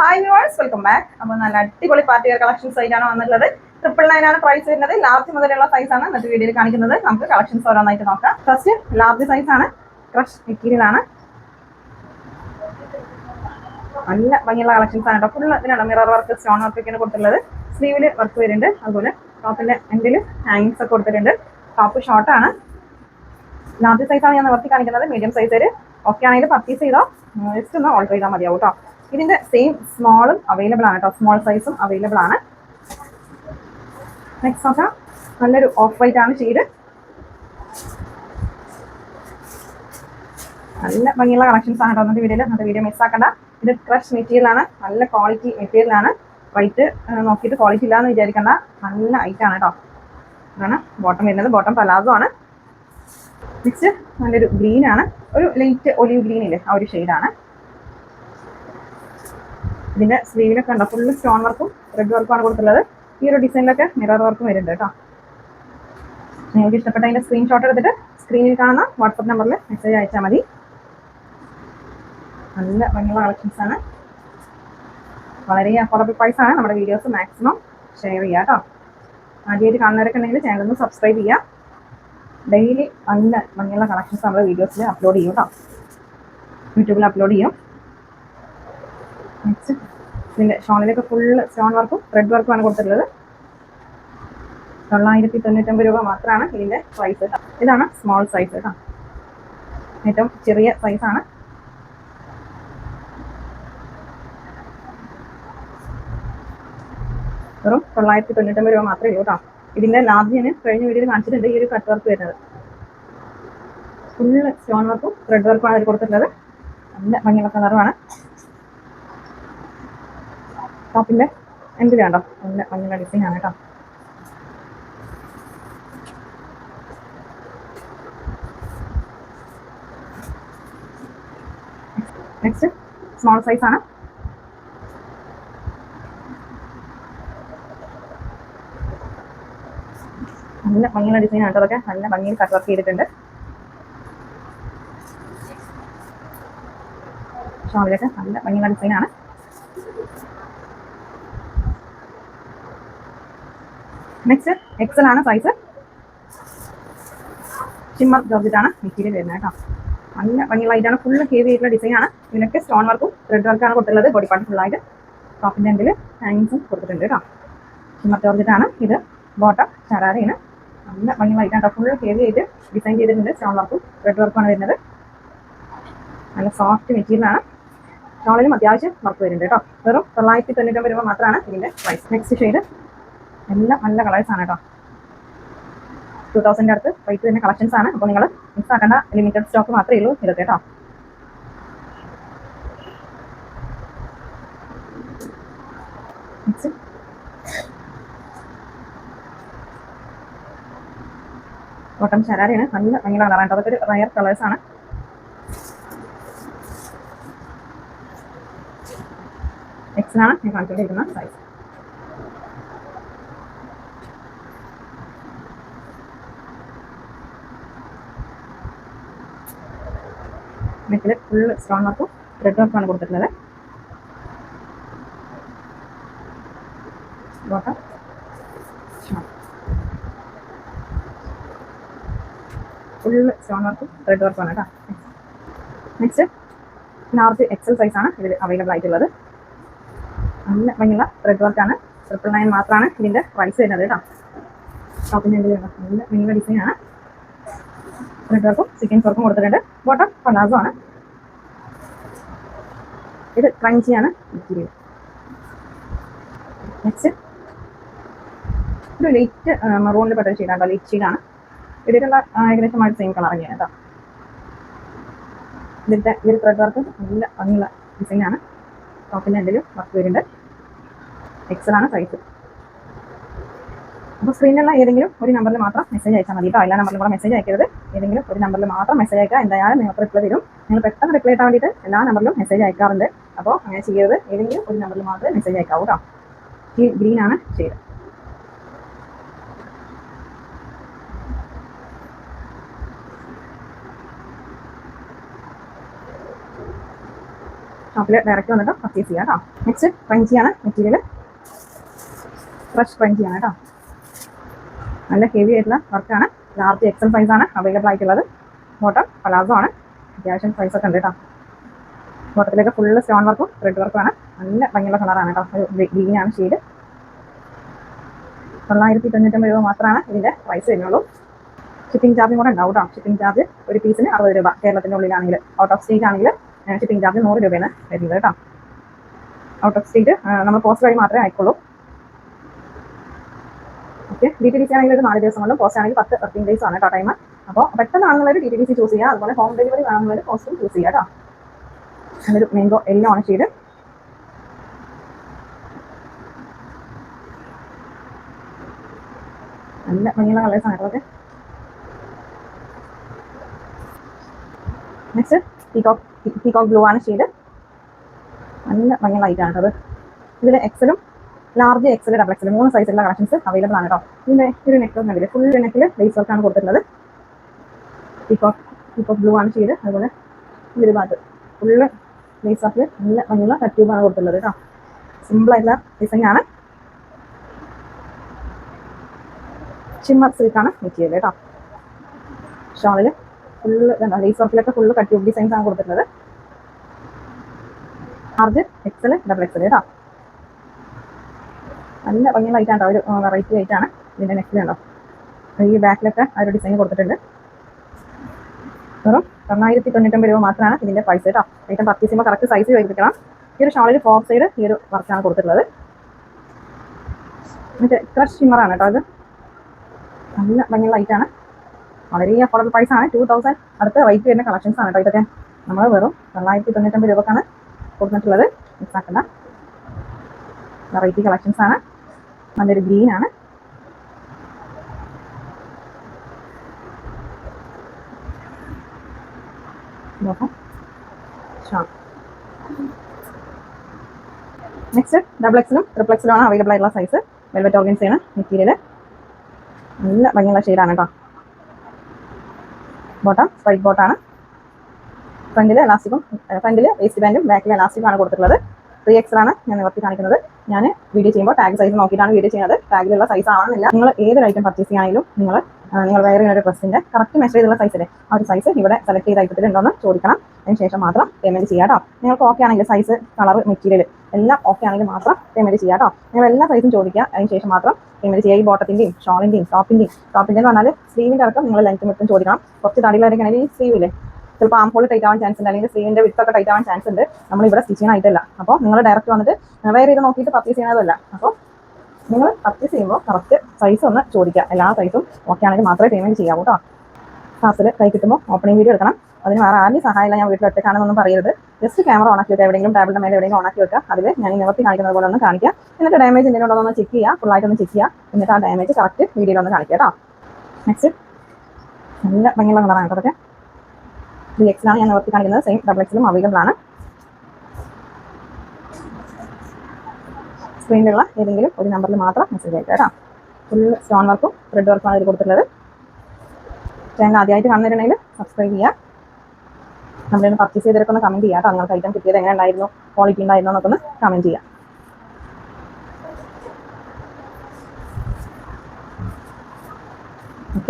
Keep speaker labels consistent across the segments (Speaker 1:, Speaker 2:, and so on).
Speaker 1: Hi viewers welcome back അപ്പോൾ നല്ല അടിപൊളി പാർട്ടി വെയർ കളക്ഷൻസ് ആയിട്ടാണ് വന്നിട്ടുള്ളത്. ട്രിപ്പിൾ നയൻ ആണ് പ്രൈസ് വരുന്നത്. ലാർജ് മുതലുള്ള സൈസ് ആണ് ഇന്നത്തെ വീഡിയോയിൽ കാണിക്കുന്നത്. നമുക്ക് കളക്ഷൻസ് ഓരോന്നായിട്ട് നോക്കാം. ഫസ്റ്റ് ലാർജ് സൈസ് ആണ്. ക്രഷ് മെറ്റീരിയൽ ആണ്. നല്ല ഭംഗിയുള്ള കളക്ഷൻസ് ആണ് കേട്ടോ. ഫുള്ള് ഇതിനാണ് മിറർ വർക്ക് സ്റ്റോൺ വർക്ക് ഒക്കെയാണ് കൊടുത്തിട്ടുള്ളത്. സ്ലീവിൽ വർക്ക് വരുന്നുണ്ട്. അതുപോലെ ടോപ്പിന്റെ എൻഡിൽ ഹാങ്സ് ഒക്കെ കൊടുത്തിട്ടുണ്ട്. ടോപ്പ് ആണ്. ലാർജ് സൈസ് ആണ് ഞാൻ നിവർത്തി കാണിക്കുന്നത്. മീഡിയം സൈസ് ഓക്കെ ആണെങ്കിൽ പർച്ചേസ് ചെയ്തോ? ജസ്റ്റ് ഒന്ന് ഓർഡർ ചെയ്താൽ മതിയാവും കേട്ടോ. ഇതിന്റെ സെയിം സ്മോളും അവൈലബിൾ ആണ് കേട്ടോ. സ്മോൾ സൈസും അവൈലബിൾ ആണ്. നെക്സ്റ്റ് നോക്കാം. നല്ലൊരു ഓഫ് വൈറ്റ് ആണ് ഷെയ്ഡ് നല്ല ഭംഗിയുള്ള കളക്ഷൻസ് ആണ് കേട്ടോ അന്നത്തെ വീഡിയോയിൽ അന്നത്തെ വീഡിയോ മിസ്സാക്കണ്ട ഇത് ക്രഷ് മെറ്റീരിയൽ ആണ്. നല്ല ക്വാളിറ്റി മെറ്റീരിയൽ ആണ്. വൈറ്റ് നോക്കിയിട്ട് ക്വാളിറ്റി ഇല്ലാന്ന് വിചാരിക്കണ്ട. നല്ല ഐറ്റാണ് കേട്ടോ. അതാണ് ബോട്ടം വരുന്നത്. ബോട്ടം പലാസോ ആണ്. നെക്സ്റ്റ് നല്ലൊരു ഗ്രീൻ ആണ്. ഒരു ലൈറ്റ് ഒലിവ് ഗ്രീൻ ഇല്ലേ? ആ ഒരു ഷെയ്ഡാണ് ഇതിന്റെ സ്ലീവിലൊക്കെ ഉണ്ടോ ഫുള്ള് സ്റ്റോൺ വർക്കും റെഡ് വർക്കും ആണ് കൊടുത്തുള്ളത് ഈ ഒരു ഡിസൈനിലൊക്കെ മിറർ വർക്കും വരുന്നുണ്ട് കേട്ടോ. നിങ്ങൾക്ക് ഇഷ്ടപ്പെട്ട അതിന്റെ സ്ക്രീൻഷോട്ട് എടുത്തിട്ട് സ്ക്രീനിൽ കാണുന്ന വാട്സപ്പ് നമ്പറിൽ മെസ്സേജ് അയച്ചാൽ മതി. നല്ല ഭംഗിയുള്ള കളക്ഷൻസ് ആണ്. വളരെ അഫോർഡബിൾ പ്രൈസ് ആണ് നമ്മുടെ വീഡിയോസ് മാക്സിമം ഷെയർ ചെയ്യുക കേട്ടോ. ആദ്യമായിട്ട് കാണുന്നവരൊക്കെ ഉണ്ടെങ്കിൽ ചാനൽ ഒന്ന് സബ്സ്ക്രൈബ് ചെയ്യുക. ഡെയിലി നല്ല ഭംഗിയുള്ള കളക്ഷൻസ് നമ്മുടെ വീഡിയോസിൽ അപ്ലോഡ് ചെയ്യും കേട്ടോ. യൂട്യൂബിൽ അപ്ലോഡ് ചെയ്യും. നെക്സ്റ്റ് ഇതിന്റെ ഷോണിലൊക്കെ ഫുള്ള് സ്റ്റോൺ വർക്കും റെഡ് വർക്കുമാണ് കൊടുത്തിട്ടുള്ളത്. തൊള്ളായിരത്തി തൊണ്ണൂറ്റൊമ്പത് രൂപ മാത്രമാണ് ഇതിന്റെ പ്രൈസ് ഇതാണ് സ്മോൾ സൈസ് കേട്ടോ ഏറ്റവും ചെറിയ സൈസാണ് വെറും തൊള്ളായിരത്തി തൊണ്ണൂറ്റൊമ്പത് രൂപ മാത്രമേ ഉള്ളൂ കേട്ടോ ഇതിന്റെ ലാർജ് കഴിഞ്ഞ വീഡിയോയിൽ കാണിച്ചിട്ടുണ്ട് ഈ ഒരു കട്ട് വർക്ക് വരുന്നത്. ഫുള്ള് സ്റ്റോൺ വർക്കും റെഡ് വർക്കുമാണ് അതിൽ കൊടുത്തിട്ടുള്ളത്. നല്ല ഭംഗിയുള്ള കളറുമാണ് ടോപ്പിന്റെ എന്തിനാ കണ്ടോ? നല്ല മഞ്ഞ ഡിസൈനാണ് കേട്ടോ നെക്സ്റ്റ് സ്മോൾ സൈസ് ആണ്. നല്ല ഭംഗിയുള്ള ഡിസൈൻ ആണ് കേട്ടോ അതൊക്കെ. നല്ല ഭംഗിയിൽ കട്ട് വർക്ക് ചെയ്തിട്ടുണ്ട്. ഷോളിലൊക്കെ നല്ല ഭംഗിയുള്ള ഡിസൈൻ ആണ്. നെക്സ്റ്റ് എക്സൽ ആണ് സൈസ് ഷിമ്മർ ആണ് മെറ്റീരിയൽ വരുന്നത് കേട്ടോ. നല്ല ഭംഗിയുള്ള ഇതാണ് ഫുള്ള് ഹെവി ആയിട്ടുള്ള ഡിസൈൻ ആണ്. ഇതിനൊക്കെ സ്റ്റോൺ വർക്കും റെഡ് വർക്കാണ് കൊടുത്തുള്ളത് ബോഡി പാർട്ട് ഫുള്ളായിട്ട് ടോപ്പിന്റെ എൻഡിൽ ഹാങ്ങിങ്സും കൊടുത്തിട്ടുണ്ട് കേട്ടോ. ഷിമ്മർ ജോർജറ്റ് ആണ് ഇത്. ബോട്ടം ചരാരയാണ് നല്ല ഭംഗിയുള്ള ഇതാണ് ഫുൾ ഹെവി ആയിട്ട് ഡിസൈൻ ചെയ്തിട്ടുണ്ട്. സ്റ്റോൺ വർക്കും റെഡ് വർക്കുമാണ് വരുന്നത്. നല്ല സോഫ്റ്റ് മെറ്റീരിയൽ ആണ് ഷോളിലും അത്യാവശ്യം വർക്ക് വരുന്നുണ്ട് കേട്ടോ. വെറും തൊള്ളായിരത്തി തൊണ്ണൂറ്റൊമ്പത് രൂപ മാത്രമാണ് ഇതിന്റെ പ്രൈസ് നെക്സ്റ്റ് ഷെയ്ഡ് എല്ലാം നല്ല കളേഴ്സ് ആണ് കേട്ടോ. ടൂ തൗസൻഡ് അടുത്ത് റേറ്റ് തന്നെ കളക്ഷൻസ് ആണ്. അപ്പോൾ നിങ്ങൾ മിക്സ് ആക്കേണ്ട. ലിമിറ്റഡ് സ്റ്റോക്ക് മാത്രമേ ഉള്ളൂ ഇതൊക്കെ കേട്ടോ. കോട്ടം ശരാരയാണ്. നല്ല ഭംഗിയുള്ള കളറാണ് അതൊക്കെ ഒരു റയർ കളേഴ്സ് എക്സിനാണ് ഞാൻ കാണിച്ചുകൊണ്ടിരിക്കുന്ന സൈസ് നെക്കിൽ ഫുൾ സ്റ്റോൺ വർക്കും ത്രെഡ് വർക്കാണ് കൊടുത്തിട്ടുള്ളത്. ബോട്ടം ഫുൾ സ്റ്റോൺ വർക്കും ത്രെഡ് വർക്കുമാണ് കേട്ടോ. നെക്സ്റ്റ് ലാർജ് എക്സൽ സൈസ് ആണ്. ഇതിൽ അവൈലബിൾ ആയിട്ടുള്ളത്. നല്ല ഭംഗിയുള്ള റെഡ് വർക്കാണ് ട്രിപ്പിൾ നയൻ മാത്രമാണ് ഇതിന്റെ പ്രൈസ് വരുന്നത് കേട്ടോ. ഷോപ്പിന്റെ നല്ല ഭംഗിയുള്ള ആണ്. റെഡ് വർക്കും ചിക്കൻ വർക്കും കൊടുത്തിട്ടുണ്ട്. ബോട്ടം ആണ്. ഇത് ക്രഞ്ചിയാണ് മെറ്റീരിയൽ നെക്സ്റ്റ് ഒരു ലൈറ്റ് മറൂണിൽ പെട്ട ഷെയ്ഡാണ് ലൈറ്റ് ഷെയ്ഡാണ് ഇതിലുള്ള ഏകദേശം ആയിട്ട് സെയിം കളർ തന്നെയാണ് കേട്ടോ. ഇതിന്റെ ഈ ഒരു ത്രെഡ് വർക്ക് നല്ല ഭംഗിയുള്ള ഡിസൈനാണ് ടോപ്പിന്റെ എന്തെങ്കിലും വർക്ക് വരുന്നുണ്ട്. എക്സലാണ് സൈസ് അപ്പോൾ സ്ക്രീനിലുള്ള ഏതെങ്കിലും ഒരു നമ്പറിൽ മാത്രം മെസ്സേജ് അയച്ചാൽ മതി കേട്ടോ എല്ലാ നമ്പറിലും കൂടെ മെസ്സേജ് അയക്കരുത്. ഏതെങ്കിലും ഒരു നമ്പറിൽ മാത്രം മെസ്സേജ് അയക്കുക എന്തായാലും നിങ്ങൾക്ക് റിപ്ലൈ തരും നിങ്ങൾ പെട്ടെന്ന് റിപ്ലൈ ചെയ്യാൻ വേണ്ടിയിട്ട് എല്ലാ നമ്പറിലും മെസ്സേജ് അയക്കാറുണ്ട്. അപ്പോൾ അങ്ങനെ ചെയ്യരുത്. ഏതെങ്കിലും ഒരു നമ്പറിൽ മാത്രമേ മെസ്സേജ് അയക്കാവൂ കേട്ടോ ഈ ഗ്രീൻ ആണ് ഷെയ്ഡ് ഷോപ്പിൽ ഡയറക്റ്റ് വന്നിട്ട് പർച്ചേസ് ചെയ്യാം കേട്ടോ നെക്സ്റ്റ് ക്രഞ്ചിയാണ് മെറ്റീരിയൽ ഫ്രഷ് ക്രഞ്ചിയാണ് കേട്ടോ. നല്ല ഹെവി ആയിട്ടുള്ള വർക്കാണ് ലാർജ് എക്സൽ സൈസാണ് അവൈലബിൾ ആയിട്ടുള്ളത്. ബോട്ടം പലാസോ ആണ്. അത്യാവശ്യം സൈസ് ഒക്കെ ഉണ്ട് കേട്ടോ. ബോട്ടത്തിലൊക്കെ ഫുള്ള് സ്റ്റോൺ വർക്കും റെഡ് വർക്കും ആണ്. നല്ല ഭംഗിയുള്ള കളറാണ് കേട്ടോ. ഒരു ഗ്രീനാണ് ഷെയ്ഡ് തൊള്ളായിരത്തി തൊണ്ണൂറ്റൊമ്പത് രൂപ മാത്രമാണ് ഇതിന്റെ പ്രൈസ് വരുന്നുള്ളൂ. ഷിപ്പിംഗ് ചാർജും കൂടെ ഉണ്ടാവും കേട്ടോ. ഷിപ്പിംഗ് ചാർജ് ഒരു പീസിന് അറുപത് രൂപ കേരളത്തിന്റെ ഉള്ളിലാണെങ്കിൽ ഔട്ട് ഓഫ് സ്റ്റേറ്റ് ആണെങ്കിൽ ഷിപ്പിംഗ് ചാർജ് നൂറ് രൂപയാണ് വരുന്നത് കേട്ടോ. ഔട്ട് ഓഫ് സ്റ്റേറ്റ് നമ്മൾ പോസ്റ്റ് വഴി മാത്രമേ അയക്കുള്ളൂ. Okay. D T D C ആണെങ്കിൽ ഒരു നാല് ദിവസം കൊണ്ടും പോസ്റ്റ് ആണെങ്കിൽ പത്ത് വർക്കിംഗ് ഡേയ്സ് ആണ് കേട്ടോ ടൈം അപ്പോൾ പെട്ടെന്നാണെന്നുള്ളവർ D T D C choose ചെയ്യുക അതുപോലെ ഹോം ഡെലിവറി വേണമെന്നുള്ള പോസ്റ്റും ചൂസ് ചെയ്യുക കേട്ടോ അങ്ങനൊരു മെയിൻഗോ എല്ലോ ആണ് ഷെയ്ഡ് നല്ല ഭംഗിയുള്ള കളേഴ്സ് ആണ് കേട്ടോ നെക്സ്റ്റ് പീകോക്ക് പീകോക്ക് ബ്ലൂ ആണ് ഷെയ്ഡ് നല്ല ഭംഗിയുള്ള ലൈറ്റ് ആണ് കേട്ടോ ഇതിൽ എക്സലും ലാർജ് എക്സൽ ഡബിൾ എക്സൽ മൂന്ന് സൈസിലുള്ള കളക്ഷൻസ് അവൈലബിൾ ആണ് കേട്ടോ ഇതിന്റെ ഒരു നെക്ക് ഫുൾ നെക്കിൽ ലേസ് വർക്കാണ് കൊടുത്തിട്ടുള്ളത്. ഇപ്പോൾ ഇപ്പോൾ ബ്ലൂ ആണ് ചെയ്ത് അതുപോലെ ഇതൊരു ഭാഗത്ത് ഫുള്ള് ലേസ് വർക്കിൽ നല്ല ഭംഗിയുള്ള ആണ് കൊടുത്തിട്ടുള്ളത് കേട്ടോ സിമ്പിൾ ആയിട്ടുള്ള ഡിസൈൻ ആണ്. ഷിമ്മർ സിൽക്കാണ് മെറ്റീരിയൽ കേട്ടോ ഷോളിൽ ഫുള്ള് ലേസ് വർക്കിലൊക്കെ ഫുള്ള് കട്ട് ട്യൂബ് ഡിസൈൻസ് ആണ് കൊടുത്തിട്ടുള്ളത്. ലാർജ് എക്സൽ ഡബിൾ എക്സൽ കേട്ടോ നല്ല ഭംഗിയുള്ള ഐറ്റാണ് ഒരു വെറൈറ്റി ആയിട്ടാണ് ഇതിന്റെ കണ്ടോ ഈ ബാക്കിലൊക്കെ ആ ഒരു ഡിസൈൻ കൊടുത്തിട്ടുണ്ട്. വെറും തൊള്ളായിരത്തി തൊണ്ണൂറ്റൊമ്പത് രൂപ മാത്രമാണ് ഇതിന്റെ പൈസ കേട്ടോ. ഐറ്റം പർച്ചേസ് ചെയ്യുമ്പോൾ കറക്റ്റ് സൈസ് ചോദിക്കണം ഈ ഒരു ഷോളിൽ ഫോർ സൈഡ് ഈ ഒരു വർക്കാണ് കൊടുത്തിട്ടുള്ളത്. മറ്റേ ക്രഷ് ഷിമ്മറാണ് കേട്ടോ അത് നല്ല ഭംഗിയുള്ള ഐറ്റാണ് വളരെ അഫോർഡബിൾ പ്രൈസ് ആണ്. ടു തൗസൻഡ് അടുത്ത വൈറ്റ് വരുന്ന കളക്ഷൻസ് ആണ് കേട്ടോ ഇതൊക്കെ. നമ്മൾ വെറും തൊള്ളായിരത്തി തൊണ്ണൂറ്റൊമ്പത് രൂപക്കാണ് കൊടുത്തിട്ടുള്ളത്. മിസ്സാക്കണ്ട വെറൈറ്റി കളക്ഷൻസ് ആണ്. നല്ലൊരു ഗ്രീൻ ആണ്. നെക്സ്റ്റ് ഡബിൾ എക്സിലും ട്രിപ്പിൾ എക്സിലും ആണ് അവൈലബിൾ ആയിട്ടുള്ള സൈസ് വെൽവെറ്റ് ഓർഗൻസ് ആണ് മെറ്റീരിയൽ നല്ല ഭംഗിയുള്ള ഷെയ്ഡാണ് കേട്ടോ ബോട്ടം സ്ട്രൈറ്റ് ബോട്ടാണ് ഫ്രണ്ടിൽ എലാസ്റ്റിക്കും ഫ്രണ്ടിൽ വേസ്റ്റ് ബാൻഡും ബാക്കിൽ എലാസ്റ്റിക്കും ആണ് കൊടുത്തിട്ടുള്ളത്. ത്രീ എക്സൽ ആണ് ഞാൻ നിവർത്തി കാണിക്കുന്നത്. ഞാൻ വീഡിയോ ചെയ്യുമ്പോൾ ടാഗ് സൈസ് നോക്കിയിട്ടാണ് വീഡിയോ ചെയ്യുന്നത്. ടാഗിലുള്ള സൈസ് ആണെന്നില്ല നിങ്ങൾ ഏതൊരു ഐറ്റം പർച്ചേസ് ചെയ്യാണെങ്കിലും നിങ്ങൾ നിങ്ങൾ വേറെ ഒരു ഡ്രസ്സിന്റെ കറക്റ്റ് മെഷർ ചെയ്തുള്ള സൈസിലെ ആ ഒരു സൈസ് ഇവിടെ സെലക്ട് ചെയ്ത ഐറ്റത്തിൽ ഉണ്ടോന്ന് ചോദിക്കണം. അതിന് ശേഷം മാത്രം പേയ്മെന്റ് ചെയ്യാട്ടോ നിങ്ങൾക്ക് ഓക്കെ ആണെങ്കിൽ സൈസ് കളർ മെറ്റീരിയൽ എല്ലാം ഓക്കെ ആണെങ്കിൽ മാത്രം പേയ്മെന്റ് ചെയ്യാട്ടോ നിങ്ങൾ എല്ലാ സൈസും ചോദിക്കുക. അതിന് ശേഷം മാത്രം പേയ്മെന്റ് ചെയ്യുക. ഈ ബോട്ടത്തിന്റെയും ഷോളിന്റെയും ടോപ്പിന്റെയും ടോപ്പിന്റെ എന്ന് പറഞ്ഞാൽ സ്ലീവിന്റെ അടക്കം നിങ്ങൾ ലെങ്ത് മൊത്തം ചോദിക്കണം. കുറച്ച് തടികളൊക്കെ ആണെങ്കിൽ സ്ലീവില്ലേ ചിലപ്പോൾ ആം ഹോൾ ടൈറ്റ് ആവാൻ ചാൻസ് ഉണ്ട് അല്ലെങ്കിൽ സ്ലീവിന്റെ വിത്തൊക്കെ ടൈറ്റ് ആവാൻ ചാൻസ് ഉണ്ട്. നമ്മൾ ഇവിടെ സ്റ്റിച്ച് ചെയ്യാനായിട്ടല്ല അപ്പോൾ നിങ്ങൾ ഡയറക്റ്റ് വന്നിട്ട് വേറെ ഇത് നോക്കിയിട്ട് പർച്ചേസ് ചെയ്യുന്നതല്ല അപ്പോൾ നിങ്ങൾ പർച്ചേസ് ചെയ്യുമ്പോൾ കറക്റ്റ് സൈസ് ഒന്ന് ചോദിക്കുക. എല്ലാ സൈസും ഓക്കെ ആണെങ്കിൽ മാത്രമേ പേയ്മെന്റ് ചെയ്യാവൂ കേട്ടോ ക്ലാസ്സിൽ കൈ കിട്ടുമ്പോൾ ഓപ്പണിംഗ് വീഡിയോ എടുക്കണം. അതിന് വേറെ ആരുടെയും സഹായമില്ല ഞാൻ വീട്ടിൽ ഒറ്റക്കാണെന്നൊന്നും പറയരുത്. ജസ്റ്റ് ക്യാമറ ഓണാക്കി വെക്കുക എവിടെയെങ്കിലും ടേബിളിന്റെ മേലെ എവിടെയെങ്കിലും ഓണാക്കി വെക്കുക. അതിൽ ഞാൻ നിവർത്തി കാണിക്കുന്നത് പോലെ ഒന്ന് കാണിക്കുക. എന്നിട്ട് ഡാമേജ് എന്തെങ്കിലും ഉണ്ടോ എന്ന് ചെക്ക് ചെയ്യുക. ഫുള്ളായിട്ട് ഒന്ന് ചെക്ക് ചെയ്യുക. എന്നിട്ട് ആ ഡാമേജ് കറക്റ്റ് വീഡിയോയിൽ ഒന്ന് കാണിക്കുക കേട്ടോ നെക്സ്റ്റ് നല്ല ഭംഗിയുള്ള കളറാണ് കേട്ടോ ത്രീ എക്സിലാണ് ഞാൻ നിവർത്തി കാണിക്കുന്നത്. സെയിം ഡബിൾ എക്സിലും അവൈലബിൾ ആണ്. സ്ക്രീനിലുള്ള ഏതെങ്കിലും ഒരു നമ്പറിൽ മാത്രം മെസ്സേജ് അയക്കാം കേട്ടോ. ഫുൾ സ്റ്റോൺ വർക്കും ത്രെഡ് വർക്കും ആണ് ഇതിൽ കൊടുത്തിട്ടുള്ളത്. ചാനൽ ആദ്യമായിട്ട് കാണുന്നവരുണ്ടെങ്കിൽ സബ്സ്ക്രൈബ് ചെയ്യുക. നമ്മളൊന്ന് പർച്ചേസ് ചെയ്തിട്ടൊക്കെ ഒന്ന് കമന്റ് ചെയ്യാം കേട്ടോ. നിങ്ങൾക്ക് ഐറ്റം കിട്ടിയത് എങ്ങനെ ഉണ്ടായിരുന്നു? ക്വാളിറ്റി ഉണ്ടായിരുന്നോ എന്നൊക്കെ ഒന്ന് കമന്റ് ചെയ്യാം.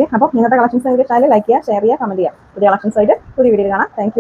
Speaker 1: ഓക്കെ. അപ്പം ഇന്നത്തെ കളക്ഷൻസ് നിങ്ങൾക്ക് ലൈക്ക് ചെയ്യുക ഷെയർ ചെയ്യുക കമന്റ് ചെയ്യുക. പുതിയ കളക്ഷൻസ് ആയിട്ട് പുതിയ വീഡിയോ കാണാം. താങ്ക്